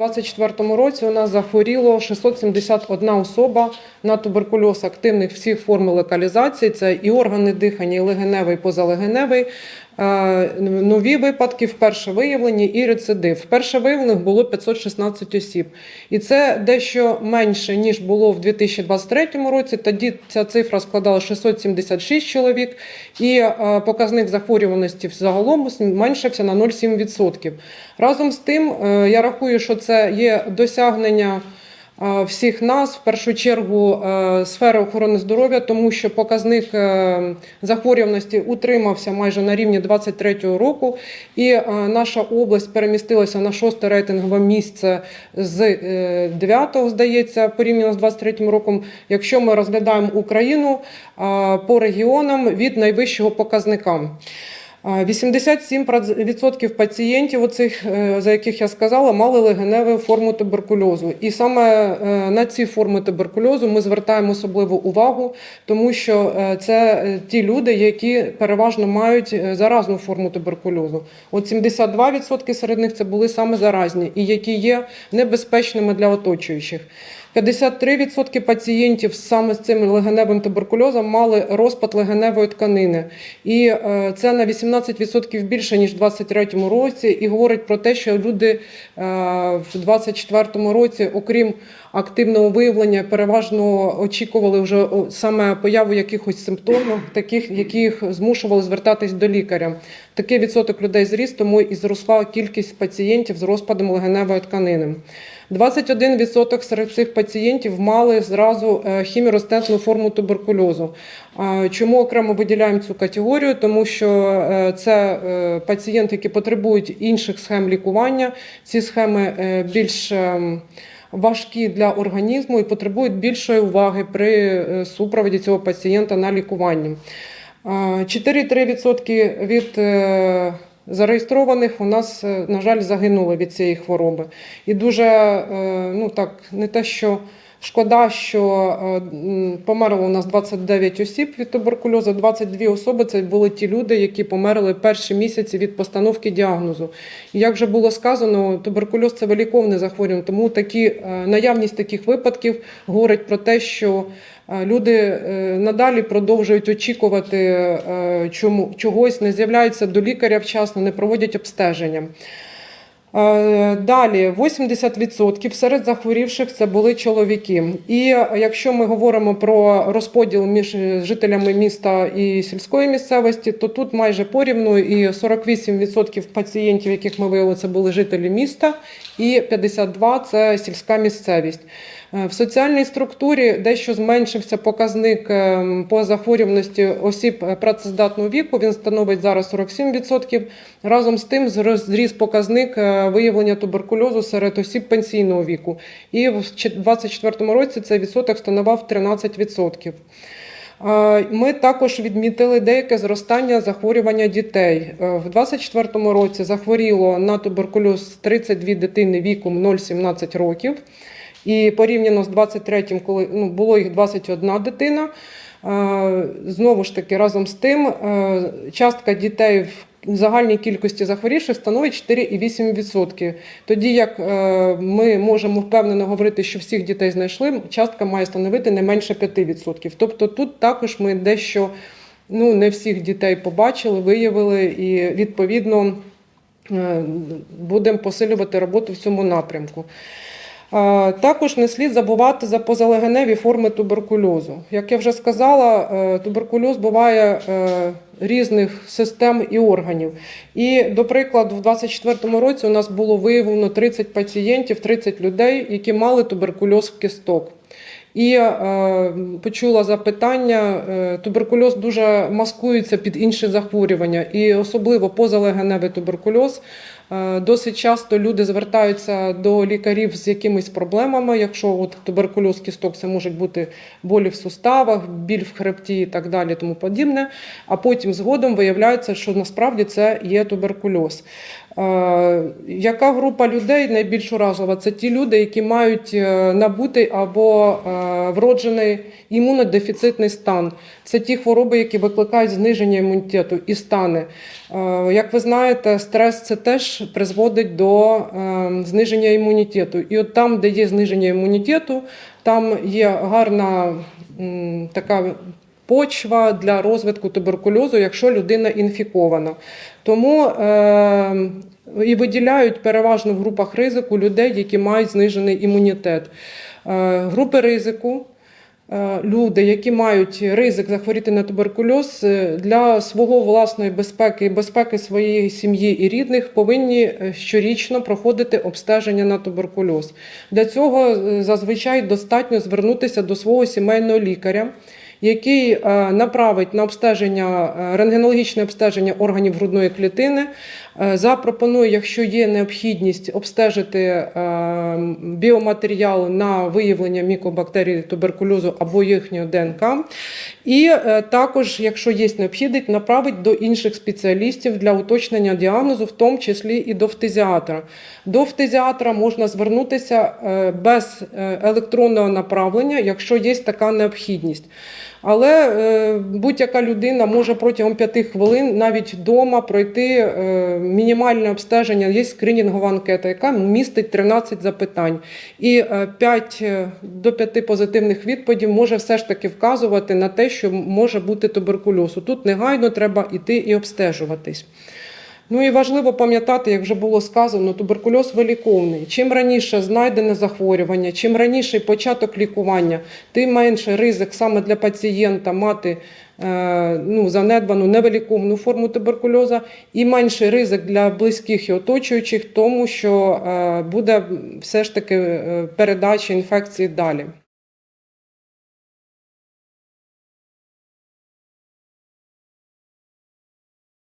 У 2024 році у нас захворіло 671 особа на туберкульоз активних всіх форм локалізації. Це і органи дихання, і легеневий, і позалегеневий. Е, Нові випадки вперше виявлені і рецидив. Вперше виявлених було 516 осіб. І це дещо менше, ніж було в 2023 році. Тоді ця цифра складала 676 чоловік, і е, показник захворюваності загалом зменшився на 0,7%. Разом з тим, е, я рахую, що це є досягнення всіх нас, в першу чергу е, сфери охорони здоров'я, тому що показник е, захворюваності утримався майже на рівні 23-го року, і е, наша область перемістилася на шосте рейтингове місце з 9-го, здається, порівняно з 23-м роком. Якщо ми розглядаємо Україну е, по регіонам від найвищого показника. А, 87% пацієнтів, оцих, е, за яких я сказала, мали легеневу форму туберкульозу. І саме е, на ці форми туберкульозу ми звертаємо особливу увагу, тому що е, це ті люди, які переважно мають заразну форму туберкульозу. От 72% серед них це були саме заразні і які є небезпечними для оточуючих. 53% пацієнтів саме з цим легеневим туберкульозом мали розпад легеневої тканини. І е, це на 18% більше, ніж в 2023 році, і говорить про те, що люди е, в 2024 році, окрім активного виявлення, переважно очікували вже саме появу якихось симптомів, таких, яких змушували звертатись до лікаря. Такий відсоток людей зріс, тому і зросла кількість пацієнтів з розпадом легеневої тканини. 21% серед цих пацієнтів мали зразу е, хіміростентну форму туберкульозу. Чому окремо виділяємо цю категорію? Тому що е, це е, пацієнти, які потребують інших схем лікування. Ці схеми більш ем, важкі для організму і потребують більшої уваги при супроводі цього пацієнта на лікуванні. А, 4,3% від зареєстрованих у нас, е, на жаль, загинули від цієї хвороби. І дуже е, ну так, не те, що шкода, що е, померло у нас 29 осіб від туберкульозу, 22 особи це були ті люди, які померли перші місяці від постановки діагнозу. І як вже було сказано, туберкульоз це виліковне захворювання, тому такі, наявність таких випадків говорить про те, що люди е, надалі продовжують очікувати е, чому, чогось, не з'являються до лікаря вчасно, не проводять обстеження. Е, Далі 80% серед захворівших це були чоловіки. І якщо ми говоримо про розподіл між жителями міста і сільської місцевості, то тут майже порівну і 48% пацієнтів, яких ми виявили, це були жителі міста, і 52% це сільська місцевість. Е, В соціальній структурі дещо зменшився показник е, по захворюваності осіб працездатного віку. Він становить зараз 47%. Разом з тим зріс показник виявлення туберкульозу серед осіб пенсійного віку. І в 2024 році цей відсоток становив 13%. Е, Ми також відмітили деяке зростання захворювання дітей. Е, В 2024 році захворіло на туберкульоз 32 дитини віком 0-17 років. І порівняно з 23-м, коли ну, було їх 21 дитина. Е, Знову ж таки, разом з тим, е, частка дітей в загальній кількості захворівших становить 4,8%. Тоді як е, ми можемо впевнено говорити, що всіх дітей знайшли, частка має становити не менше 5%. Тобто тут також ми дещо ну, не всіх дітей побачили, виявили і відповідно е, будемо посилювати роботу в цьому напрямку. Також не слід забувати за позалегеневі форми туберкульозу. Як я вже сказала, е, туберкульоз буває е, різних систем і органів. І, до прикладу, в 2024 році у нас було виявлено 30 пацієнтів, 30 людей, які мали туберкульоз в кісток. І е, почула запитання: е, туберкульоз дуже маскується під інші захворювання, і особливо позалегеневий туберкульоз. Е, Досить часто люди звертаються до лікарів з якимись проблемами. Якщо от туберкульоз кісток, це можуть бути болі в суставах, біль в хребті і так далі, тому подібне. А потім згодом виявляється, що насправді це є туберкульоз. Е, Яка група людей найбільш уразлива? Це ті люди, які мають е, набутий або вроджений імунодефіцитний стан. Це ті хвороби, які викликають зниження імунітету і стани. Як ви знаєте, стрес це теж призводить до е, зниження імунітету. І от там, де є зниження імунітету, там є гарна така почва для розвитку туберкульозу, якщо людина інфікована. Тому е, і виділяють переважно в групах ризику людей, які мають знижений імунітет. Е, групи ризику. Е, Люди, які мають ризик захворіти на туберкульоз, е, для свого власної безпеки і безпеки своєї сім'ї і рідних повинні е, щорічно проходити обстеження на туберкульоз. Для цього зазвичай достатньо звернутися до свого сімейного лікаря, який е, направить на обстеження е, рентгенологічне обстеження органів грудної клітини, е, запропонує, якщо є необхідність, обстежити біоматеріал на виявлення мікобактерій туберкульозу або їхнього ДНК. І також, якщо є необхідність, направить до інших спеціалістів для уточнення діагнозу, в тому числі і до фтизіатра. До фтизіатра можна звернутися без електронного направлення, якщо є така необхідність. Але е, будь-яка людина може протягом п'яти хвилин навіть вдома пройти е, мінімальне обстеження. Є скринінгова анкета, яка містить 13 запитань. І е, 5 е, до 5 позитивних відповідей може все ж таки вказувати на те, що може бути туберкульоз. Тут негайно треба йти і обстежуватись. Ну і важливо пам'ятати, як вже було сказано, туберкульоз виліковний. Чим раніше знайдене захворювання, чим раніше початок лікування, тим менше ризик саме для пацієнта мати е, ну, занедбану невиліковну форму туберкульоза, і менший ризик для близьких і оточуючих, тому що е, буде все ж таки е, передача інфекції далі.